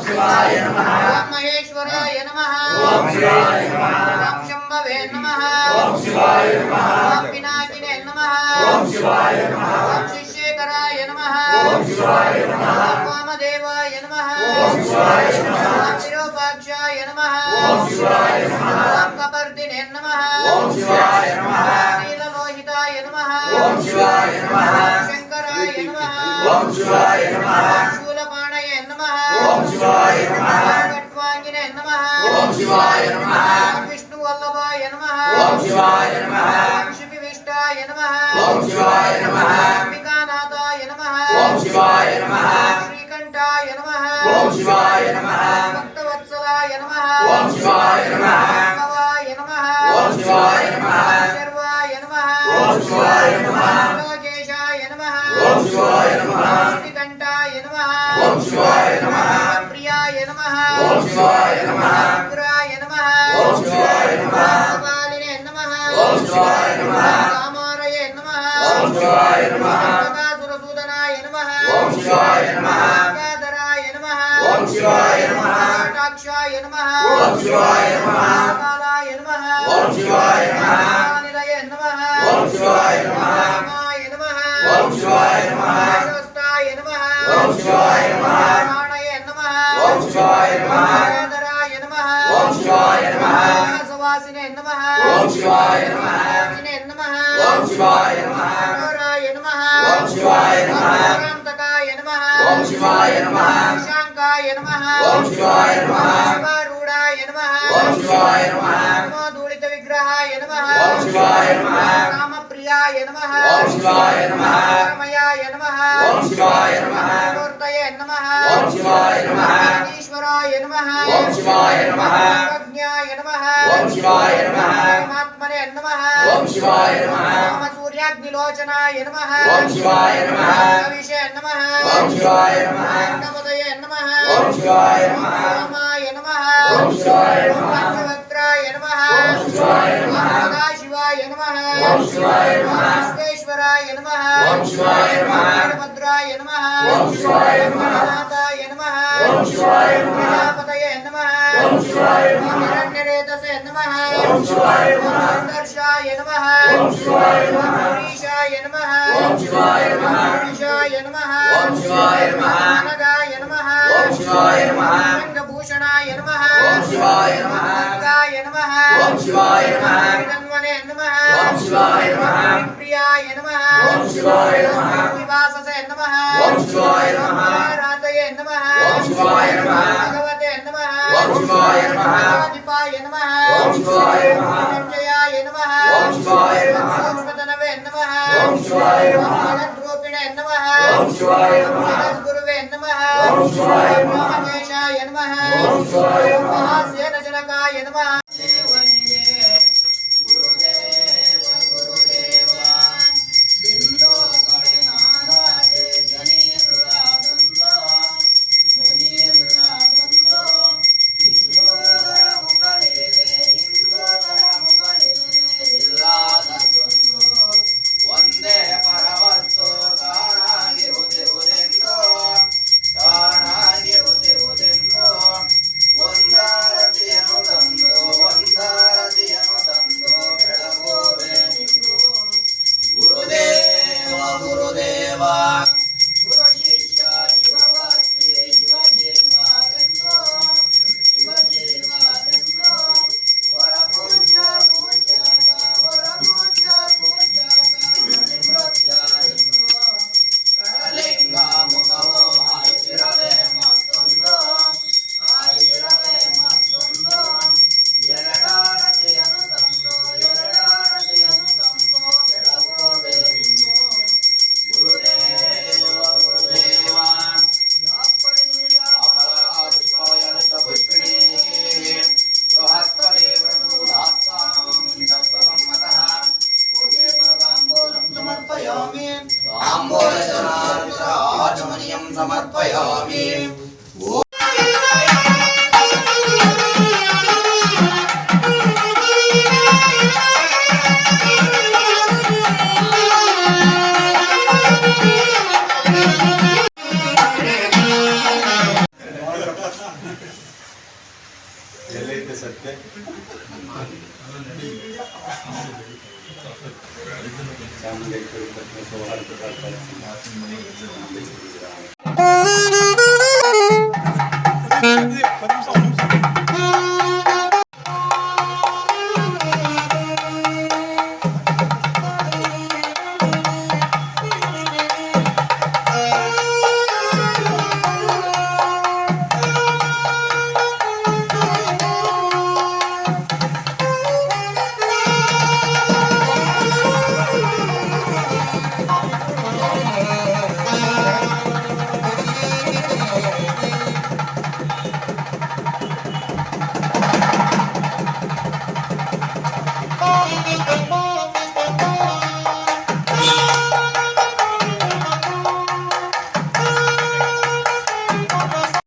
శివాయ నమః ఓం మహేశ్వరాయ నమః ఓం శివాయ నమః ఓం శంభవే నమః ఓం శివాయ నమః ఓం పినాకినే నమః ఓం శివాయ నమః ఓం శిష్యేకరాయ నమః ఓం శివాయ నమః ఓం వామదేవాయ నమః ఓం శివాయ నమః ఓం విరూపాక్షాయ నమః ఓం శివాయ నమః ఓం కపర్దినే నమః ఓం శివాయ నమః నీలలోహితాయ నమః ఓం శివాయ నమః శంకరాయ నమః ఓం శివాయ నమః శివాయ నమః నమః. ఓం శివాయ నమః. ఓం విష్ణువల్లభాయ నమః. ఓం శివాయ నమః. ఓం శిపివిష్టాయ నమః. ఓం శివాయ నమః. అంబికానాథాయ నమః. ఓం శివాయ నమః. శ్రీకంఠాయ నమః. ఓం శివాయ నమః. భక్తవత్సలాయ నమః. ఓం శివాయ నమః. భవాయ నమః. ఓం శివాయ నమః. శర్వాయ నమః. ఓం శివాయ నమః బకాసురసూదనాయ నమః ఓం శివాయ నమః గంగాధరాయ నమః ఓం శివాయ నమః కటాక్షాయ నమః ఓం శివాయ నమః కాలాయ నమః ఓం శివాయ నమః నిలయ నమః ఓం శివాయ నమః రామాయ నమః ఓం శివాయ నమః శాస్తాయ నమః ఓం శివాయ నమః ప్రాణయ నమః ఓం శివాయ నమః వేదరాయ నమః ఓం శివాయ నమః సవాసినే నమః ఓం శివాయ నమః నమః ఓం శివాయ నమః శివాయ నమః కాంతకాయ నమః ఓం శివాయ నమః శాంకాయ నమః ఓం శివాయ నమః శివారూఢాయ నమః ఓం శివాయ నమః నమోదూళిత విగ్రహాయ నమః ఓం శివాయ నమః రామప్రియాయ నమః ఓం శివాయ నమః రమయాయ నమః ఓం శివాయ నమః మూర్తయే నమః ఓం శివాయ నమః ఈశ్వరాయ నమః ఓం శివాయ నమః ప్రజ్ఞాయ నమః ఓం శివాయ నమః పరమాత్మనే నమః ఓం శివాయ నమః ఓం సూర్యాగ్నిలోచనాయ నమః ఓం శివాయ నమః విషయ నమః శివాయ నమః నమదయ నమః శివాయ నమః రామాయ నమః శివాయ నమః పంచవక్త్రాయ నమః శివాయ నమః సదాశివాయ నమః శివాయ నమః విశ్వేశ్వరాయ నమః శివాయ నమః వీరభద్రాయ నమః శివాయ నమః నాథాయ నమః శివాయ నమః ప్రజాపతయ నమః శివాయ నమః హిరణ్యరేతసే నమః ఓం శివాయ నమః. దర్శాయ నమః. ఓం శివాయ నమః. పురీషాయ నమః. ఓం శివాయ నమః. పురుషాయ నమః. ఓం శివాయ నమః. అనగాయ నమః. ఓం శివాయ నమః. రంగభూషణాయ నమః. ఓం శివాయ నమః. అంగాయ నమః. ఓం శివాయ నమః. శివాయ నమః. జగద్రూపిణే నమః. ఓం శివాయ నమః. జగద్గురువే నమః. ఓం శివాయ నమః. రామకేశాయ నమః. ఓం శివాయ నమః. మహాసేన జనకాయ నమః.